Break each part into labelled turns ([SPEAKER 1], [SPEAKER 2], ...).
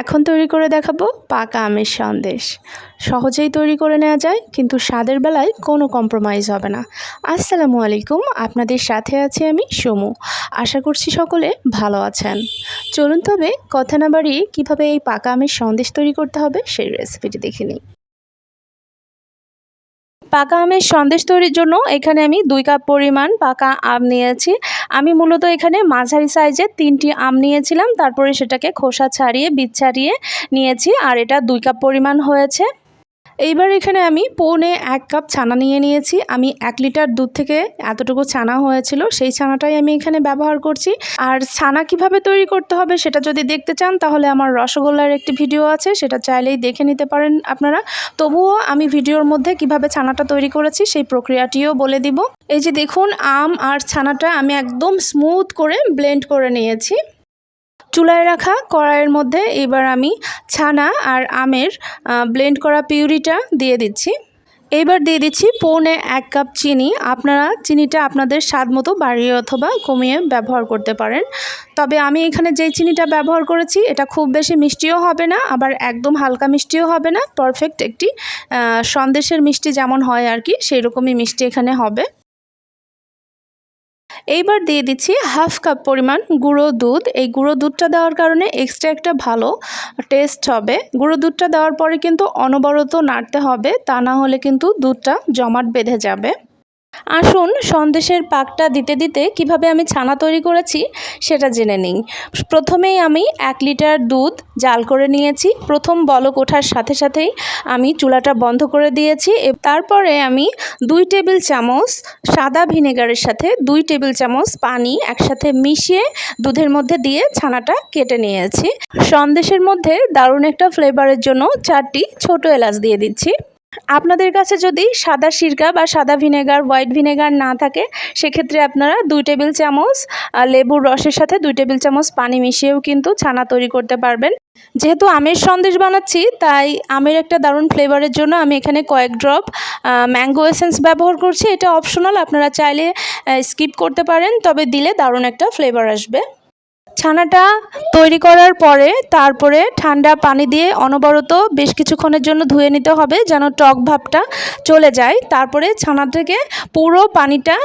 [SPEAKER 1] এখন তৈরি করে দেখাবো পাকা আমের সন্দেশ। সহজেই তৈরি করে নেওয়া যায়, কিন্তু স্বাদের বেলায় কোনো কম্প্রোমাইজ হবে না। আসসালামু আলাইকুম, আপনাদের সাথে আছি আমি সমু। আশা করছি সকলে ভালো আছেন। চলুন তবে কথা না বাড়িয়ে কীভাবে এই পাকা আমের সন্দেশ তৈরি করতে হবে সেই রেসিপিটি দেখে নিই। পাকা আমের সন্দেশ তৈরির জন্য এখানে আমি দুই কাপ পরিমাণ পাকা আম নিয়েছি। আমি মূলত এখানে মাঝারি সাইজের তিনটি আম নিয়েছিলাম, তারপরে সেটাকে খোসা ছাড়িয়ে বীজ ছাড়িয়ে নিয়েছি, আর এটা দুই কাপ পরিমাণ হয়েছে। এইবার এখানে আমি পৌনে এক কাপ ছানা নিয়ে নিয়েছি। আমি এক লিটার দুধ থেকে এতটুকু ছানা হয়েছিল, সেই ছানাটাই আমি এখানে ব্যবহার করছি। আর ছানা কীভাবে তৈরি করতে হবে সেটা যদি দেখতে চান, তাহলে আমার রসগোল্লার একটি ভিডিও আছে, সেটা চাইলেই দেখে নিতে পারেন আপনারা। তবুও আমি ভিডিওর মধ্যে কীভাবে ছানাটা তৈরি করেছি, সেই প্রক্রিয়াটিও বলে দিব। এই যে দেখুন, আম আর ছানাটা আমি একদম স্মুথ করে ব্লেন্ড করে নিয়েছি। চুলায় রাখা, কড়াইয়ের মধ্যে এবার আমি ছানা আর আমের ব্লেন্ড করা পিউরিটা দিয়ে দিচ্ছি। এবার দিয়ে দিচ্ছি পৌনে এক কাপ চিনি। আপনারা চিনিটা আপনাদের স্বাদ মতো বাড়িয়ে অথবা কমিয়ে ব্যবহার করতে পারেন। তবে আমি এখানে যেই চিনিটা ব্যবহার করেছি, এটা খুব বেশি মিষ্টিও হবে না, আবার একদম হালকা মিষ্টিও হবে না। পারফেক্ট একটি সন্দেশের মিষ্টি যেমন হয় আর কি সেই রকমই মিষ্টি এখানে হবে। এইবার দিয়ে দিচ্ছি হাফ কাপ পরিমাণ গুঁড়ো দুধ। এই গুঁড়ো দুধটা দেওয়ার কারণে এক্সট্রা একটা ভালো টেস্ট হবে। গুঁড়ো দুধটা দেওয়ার পরে কিন্তু অনবরত নাড়তে হবে, তা না হলে কিন্তু দুধটা জমাট বেঁধে যাবে। আসুন সন্দেশের পাকটা দিতে দিতে কীভাবে আমি ছানা তৈরি করেছি সেটা জেনে নিই। প্রথমেই আমি এক লিটার দুধ জাল করে নিয়েছি। প্রথম বলক ওঠার সাথে সাথেই আমি চুলাটা বন্ধ করে দিয়েছি। তারপরে আমি দুই টেবিল চামচ সাদা ভিনেগারের সাথে দুই টেবিল চামচ পানি একসাথে মিশিয়ে দুধের মধ্যে দিয়ে ছানাটা কেটে নিয়েছি। সন্দেশের মধ্যে দারুণ একটা ফ্লেভারের জন্য চারটি ছোট এলাচ দিয়ে দিচ্ছি। আপনাদের কাছে যদি সাদা সিরকা বা সাদা ভিনেগার, হোয়াইট ভিনেগার না থাকে, সেক্ষেত্রে আপনারা দুই টেবিল চামচ লেবুর রসের সাথে দুই টেবিল চামচ পানি মিশিয়েও কিন্তু ছানা তৈরি করতে পারবেন। যেহেতু আমের সন্দেশ বানাচ্ছি, তাই আমের একটা দারুণ ফ্লেভারের জন্য আমি এখানে কয়েক ড্রপ ম্যাঙ্গো এসেন্স ব্যবহার করছি। এটা অপশনাল আপনারা চাইলে স্কিপ করতে পারেন, তবে দিলে দারুণ একটা ফ্লেভার আসবে। ছানাটা তৈরি করার পরে তারপরে ঠান্ডা পানি দিয়ে অনবরত বেশ কিছুক্ষণের জন্য ধুয়ে নিতে হবে যেন টক ভাবটা চলে যায়। তারপরে ছানা থেকে পুরো পানিটা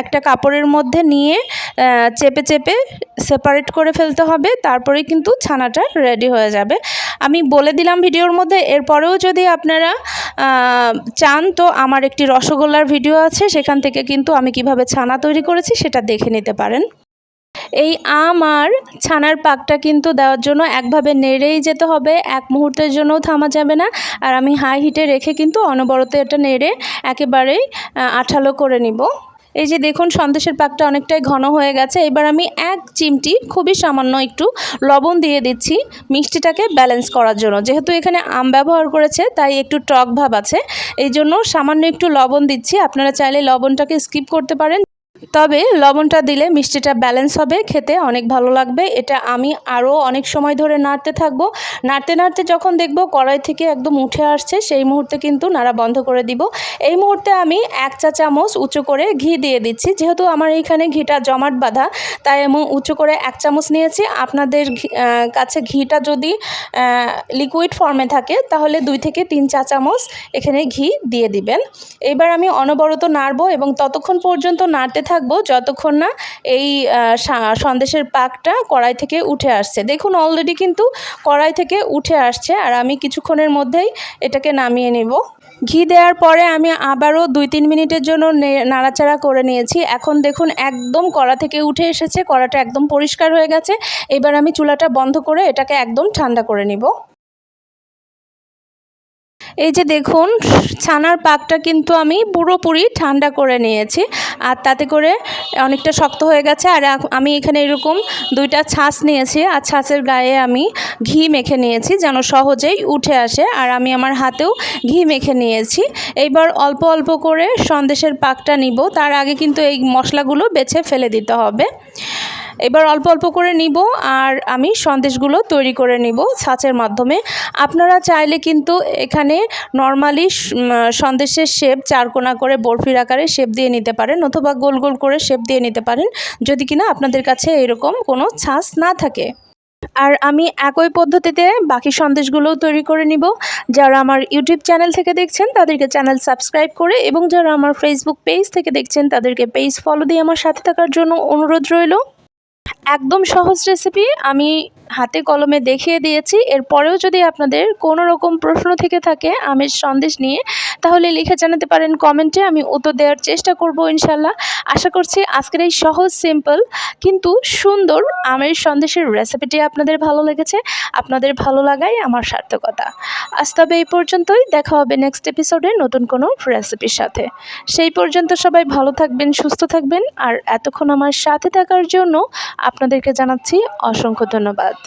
[SPEAKER 1] একটা কাপড়ের মধ্যে নিয়ে চেপে চেপে সেপারেট করে ফেলতে হবে। তারপরে কিন্তু ছানাটা রেডি হয়ে যাবে। আমি বলে দিলাম ভিডিওর মধ্যে, এরপরেও যদি আপনারা চান, তো আমার একটি রসগোল্লার ভিডিও আছে। সেখান থেকে কিন্তু আমি কীভাবে ছানা তৈরি করেছি সেটা দেখে নিতে পারেন। এই আম আর ছানার পাকটা কিন্তু দেওয়ার জন্য একভাবে নেড়েই যেতে হবে। এক মুহূর্তের জন্যও থামা যাবে না। আর আমি হাই হিটে রেখে কিন্তু অনবরত এটা নেড়ে একেবারেই আঠালো করে নিব। এই যে দেখুন সন্দেশের পাকটা অনেকটাই ঘন হয়ে গেছে। এবার আমি এক চিমটি, খুবই সামান্য একটু, লবণ দিয়ে দিচ্ছি মিষ্টিটাকে ব্যালেন্স করার জন্য। যেহেতু এখানে আম ব্যবহার করেছে, তাই একটু টক ভাব আছে। এই জন্য সামান্য একটু লবণ দিচ্ছি। আপনারা চাইলে লবণটাকে স্কিপ করতে পারেন। তবে লবণটা দিলে মিষ্টিটা ব্যালেন্স হবে, খেতে অনেক ভালো লাগবে। এটা আমি আরও অনেক সময় ধরে নাড়তে থাকব। নাড়তে নাড়তে যখন দেখব কড়াই থেকে একদম উঠে আসছে, সেই মুহূর্তে কিন্তু নাড়া বন্ধ করে দিব। এই মুহূর্তে আমি এক চা চামচ উঁচু করে ঘি দিয়ে দিচ্ছি। যেহেতু আমার এইখানে ঘিটা জমাট বাঁধা, তাই আমি উঁচু করে এক চামচ নিয়েছি। আপনাদের কাছে ঘিটা যদি লিকুইড ফর্মে থাকে, তাহলে দুই থেকে তিন চা চামচ এখানে ঘি দিয়ে দিবেন। এবার আমি অনবরত নাড়বো এবং ততক্ষণ পর্যন্ত নাড়তে থাকব যতক্ষণ না এই সন্দেশের পাকটা কড়াই থেকে উঠে আসছে। দেখুন অলরেডি কিন্তু কড়াই থেকে উঠে আসছে আর আমি কিছুক্ষণের মধ্যেই এটাকে নামিয়ে নেব। ঘি দেওয়ার পরে আমি আবারও দুই তিন মিনিটের জন্য নাড়াচাড়া করে নিয়েছি। এখন দেখুন একদম কড়া থেকে উঠে এসেছে, কড়াটা একদম পরিষ্কার হয়ে গেছে। এবার আমি চুলাটা বন্ধ করে এটাকে একদম ঠান্ডা করে নিব। এই যে দেখুন, ছানার পাকটা কিন্তু আমি পুরোপুরি ঠান্ডা করে নিয়েছি। আর তাতে করে অনেকটা শক্ত হয়ে গেছে। আর আমি এখানে এরকম দুইটা ছাঁচ নিয়েছি। আর ছাঁচের গায়ে আমি ঘি মেখে নিয়েছি যেন সহজেই উঠে আসে। আর আমি আমার হাতেও ঘি মেখে নিয়েছি। এইবার অল্প অল্প করে সন্দেশের পাকটা নিব। তার আগে কিন্তু এই মশলাগুলো বেছে ফেলে দিতে হবে। এবার অল্প অল্প করে নিব আর আমি সন্দেশগুলো তৈরি করে নিব ছাঁচের মাধ্যমে। আপনারা চাইলে কিন্তু এখানে নর্মালি সন্দেশের শেপ চারকোনা করে বরফির আকারে শেপ দিয়ে নিতে পারেন অথবা গোল গোল করে শেপ দিয়ে নিতে পারেন, যদি কিনা আপনাদের কাছে এরকম কোনো ছাঁচ না থাকে। আর আমি একই পদ্ধতিতে বাকি সন্দেশগুলোও তৈরি করে নিব। যারা আমার ইউটিউব চ্যানেল থেকে দেখছেন, তাদেরকে চ্যানেল সাবস্ক্রাইব করে এবং যারা আমার ফেসবুক পেজ থেকে দেখছেন, তাদেরকে পেজ ফলো দিয়ে আমার সাথে থাকার জন্য অনুরোধ রইল। একদম সহজ রেসিপি আমি হাতে কলমে দেখিয়ে দিয়েছি। এরপরেও যদি আপনাদের কোনো রকম প্রশ্ন থেকে থাকে আমের সন্দেশ নিয়ে, তাহলে লিখে জানাতে পারেন কমেন্টে। আমি উত্তর দেওয়ার চেষ্টা করব ইনশাল্লাহ আশা করছি আজকের এই সহজ, সিম্পল, কিন্তু সুন্দর আমের সন্দেশের রেসিপিটি আপনাদের ভালো লেগেছে। আপনাদের ভালো লাগাই আমার সার্থকতা। আজ তবে এই পর্যন্তই। দেখা হবে নেক্সট এপিসোডে নতুন কোনো রেসিপির সাথে। সেই পর্যন্ত সবাই ভালো থাকবেন, সুস্থ থাকবেন। আর এতক্ষণ আমার সাথে থাকার জন্য আপনাদেরকে জানাচ্ছি অসংখ্য ধন্যবাদ।